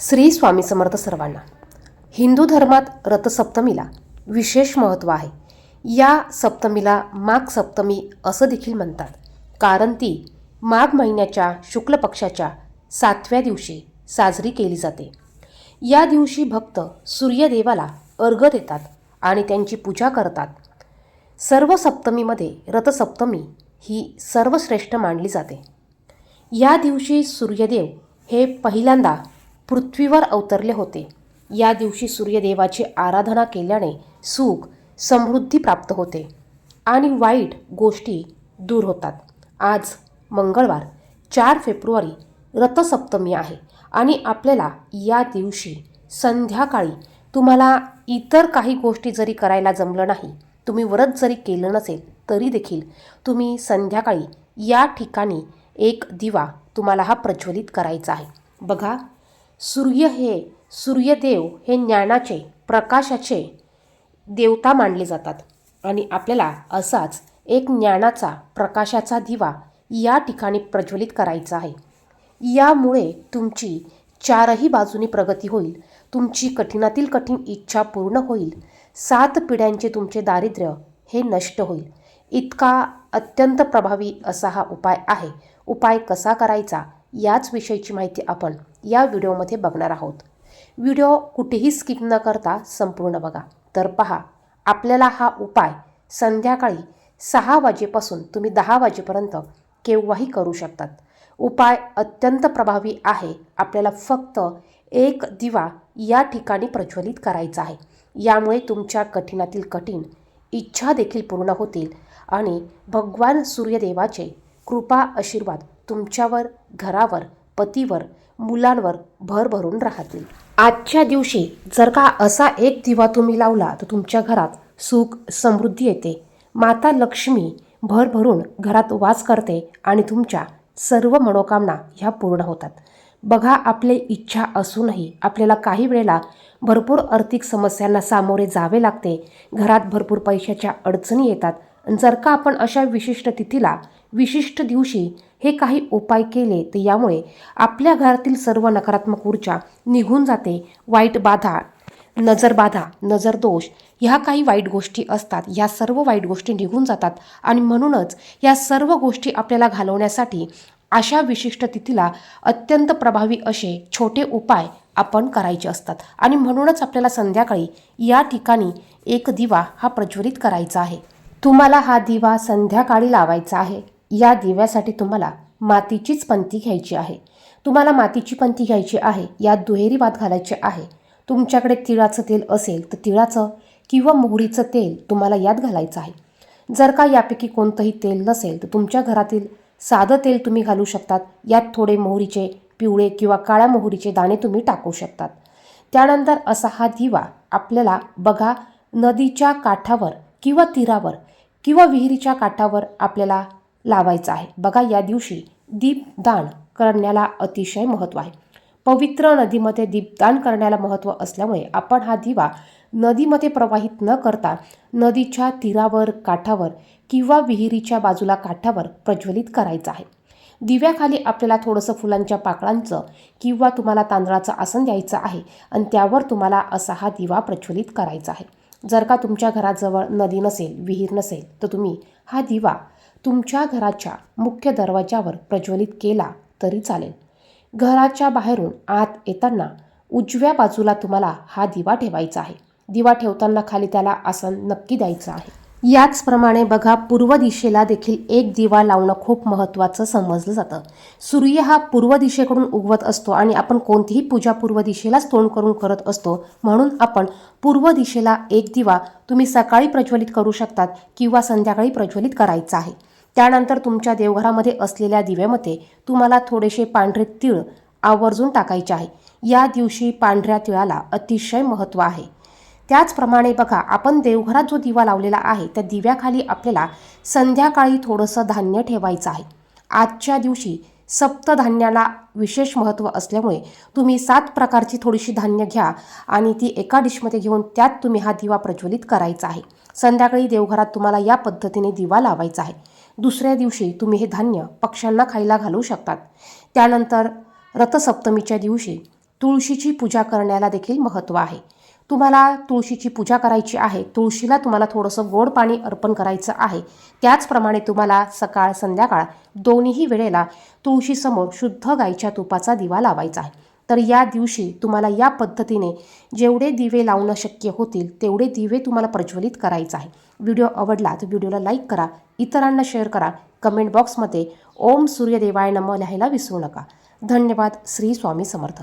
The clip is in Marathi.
श्री स्वामी समर्थ सर्वांना. हिंदू धर्मात रथसप्तमीला विशेष महत्त्व आहे. या सप्तमीला माघ सप्तमी असं देखील म्हणतात. कारण ती माघ महिन्याच्या शुक्ल पक्षाच्या सातव्या दिवशी साजरी केली जाते. या दिवशी भक्त सूर्यदेवाला अर्घ देतात आणि त्यांची पूजा करतात. सर्व सप्तमीमध्ये रथसप्तमी ही सर्वश्रेष्ठ मानली जाते. या दिवशी सूर्यदेव हे पहिल्यांदा पृथ्वीवर अवतरले होते. या दिवशी सूर्यदेवाची आराधना केल्याने सुख समृद्धी प्राप्त होते आणि वाईट गोष्टी दूर होतात. आज मंगळवार चार फेब्रुवारी रथसप्तमी आहे आणि आपल्याला या दिवशी संध्याकाळी तुम्हाला इतर काही गोष्टी जरी करायला जमलं नाही तुम्ही व्रत जरी केलं नसेल तरी देखील तुम्ही संध्याकाळी या ठिकाणी एक दिवा तुम्हाला हा प्रज्वलित करायचा आहे. बघा सूर्य हे सूर्यदेव हे ज्ञानाचे प्रकाशाचे देवता मानले जातात. आणि आपल्याला असाच एक ज्ञानाचा प्रकाशाचा दिवा या ठिकाणी प्रज्वलित करायचा आहे. यामुळे तुमची चारही बाजूनी प्रगती होईल. तुमची कठीणातील कठीण इच्छा पूर्ण होईल. सात पिढ्यांचे तुमचे दारिद्र्य हे नष्ट होईल. इतका अत्यंत प्रभावी असा हा उपाय आहे. उपाय कसा करायचा? याच विषयीची माहिती आपण या व्हिडिओमध्ये बघणार आहोत. व्हिडिओ कुठेही स्किप न करता संपूर्ण बघा. तर पहा आपल्याला हा उपाय संध्याकाळी सहा वाजेपासून तुम्ही दहा वाजेपर्यंत केव्हाही करू शकतात. उपाय अत्यंत प्रभावी आहे. आपल्याला फक्त एक दिवा या ठिकाणी प्रज्वलित करायचा आहे. यामुळे तुमच्या कठीणातील कठीण इच्छा देखील पूर्ण होतील आणि भगवान सूर्यदेवाचे कृपा आशीर्वाद तुमच्यावर घरावर पतीवर मुलांवर भरभरून राहतील. आजच्या दिवशी जर का असा एक दिवा तुम्ही लावला तर तुमच्या घरात सुख समृद्धी येते. माता लक्ष्मी भरभरून घरात वास करते आणि तुमच्या सर्व मनोकामना ह्या पूर्ण होतात. बघा आपले इच्छा असूनही आपल्याला काही वेळेला भरपूर आर्थिक समस्यांना सामोरे जावे लागते. घरात भरपूर पैशाच्या अडचणी येतात. जर का आपण अशा विशिष्ट तिथीला विशिष्ट दिवशी हे काही उपाय केले तर यामुळे आपल्या घरातील सर्व नकारात्मक ऊर्जा निघून जाते. वाईट बाधा नजरबाधा नजरदोष ह्या काही वाईट गोष्टी असतात. ह्या सर्व वाईट गोष्टी निघून जातात आणि म्हणूनच या सर्व गोष्टी आपल्याला घालवण्यासाठी अशा विशिष्ट तिथीला अत्यंत प्रभावी असे छोटे उपाय आपण करायचे असतात. आणि म्हणूनच आपल्याला संध्याकाळी या ठिकाणी एक दिवा हा प्रज्वलित करायचा आहे. तुम्हाला हा दिवा संध्याकाळी लावायचा आहे. या दिव्यासाठी तुम्हाला मातीचीच पंथी घ्यायची आहे. तुम्हाला मातीची पंथी घ्यायची आहे यात दुहेरी भात घालायचे आहे. तुमच्याकडे तिळाचं तेल असेल तर तिळाचं किंवा मोहरीचं तेल तुम्हाला यात घालायचं आहे. जर का यापैकी कोणतंही तेल नसेल तर तुमच्या घरातील साधं तेल तुम्ही घालू शकतात. यात थोडे मोहरीचे पिवळे किंवा काळ्या मोहरीचे दाणे तुम्ही टाकू शकतात. त्यानंतर असा हा दिवा आपल्याला बघा नदीच्या काठावर किंवा तीरावर किंवा विहिरीच्या काठावर आपल्याला लावायचा आहे. बघा या दिवशी दीपदान करण्याला अतिशय महत्त्व आहे. पवित्र नदीमध्ये दीपदान करण्याला महत्त्व असल्यामुळे आपण हा दिवा नदीमध्ये प्रवाहित न करता नदीच्या तीरावर काठावर किंवा विहिरीच्या बाजूला काठावर प्रज्वलित करायचा आहे. दिव्याखाली आपल्याला थोडंसं फुलांच्या पाकळांचं किंवा तुम्हाला तांदळाचं आसन द्यायचं आहे आणि त्यावर तुम्हाला असा हा दिवा प्रज्वलित करायचा आहे. जर का तुमच्या घराजवळ नदी नसेल विहीर नसेल तर तुम्ही हा दिवा तुमच्या घराच्या मुख्य दरवाजावर प्रज्वलित केला तरी चालेल. घराच्या बाहेरून आत येताना उजव्या बाजूला तुम्हाला हा दिवा ठेवायचा आहे. दिवा ठेवताना खाली त्याला आसन नक्की द्यायचं आहे. याचप्रमाणे बघा पूर्व दिशेला देखील एक दिवा लावणं खूप महत्त्वाचं समजलं जातं. सूर्य हा पूर्व दिशेकडून उगवत असतो आणि आपण कोणतीही पूजा पूर्व दिशेलाच तोंड करून करत असतो. म्हणून आपण पूर्व दिशेला एक दिवा तुम्ही सकाळी प्रज्वलित करू शकतात किंवा संध्याकाळी प्रज्वलित करायचा आहे. त्यानंतर तुमच्या देवघरामध्ये असलेल्या दिव्यामध्ये तुम्हाला थोडेसे पांढरे तीळ आवर्जून टाकायचे आहे. या दिवशी पांढऱ्या तिळाला अतिशय महत्त्व आहे. त्याचप्रमाणे बघा आपण देवघरात जो दिवा लावलेला आहे त्या दिव्याखाली आपल्याला संध्याकाळी थोडंसं धान्य ठेवायचं आहे. आजच्या दिवशी सप्तधान्याला विशेष महत्त्व असल्यामुळे तुम्ही सात प्रकारची थोडीशी धान्य घ्या आणि ती एका डिशमध्ये घेऊन त्यात तुम्ही हा दिवा प्रज्वलित करायचा आहे. संध्याकाळी देवघरात तुम्हाला या पद्धतीने दिवा लावायचा आहे. दुसऱ्या दिवशी तुम्ही हे धान्य पक्ष्यांना खायला घालू शकतात. त्यानंतर रथसप्तमीच्या दिवशी तुळशीची पूजा करण्याला देखील महत्त्व आहे. तुम्हाला तुळशीची पूजा करायची आहे तुळशीला तुम्हाला थोडंसं गोड पाणी अर्पण करायचं आहे. त्याचप्रमाणे तुम्हाला सकाळ संध्याकाळ दोन्ही वेळेला तुळशीसमोर शुद्ध गाईच्या तुपाचा दिवा लावायचा आहे. तर या दिवशी तुम्हाला या पद्धतीने जेवढे दिवे लावणं शक्य होतील तेवढे दिवे तुम्हाला प्रज्वलित करायचं आहे. व्हिडिओ आवडला तर व्हिडिओला लाईक करा इतरांना शेअर करा. कमेंट बॉक्समध्ये ओम सूर्यदेवाय नम लिहायला विसरू नका. धन्यवाद. श्री स्वामी समर्थ.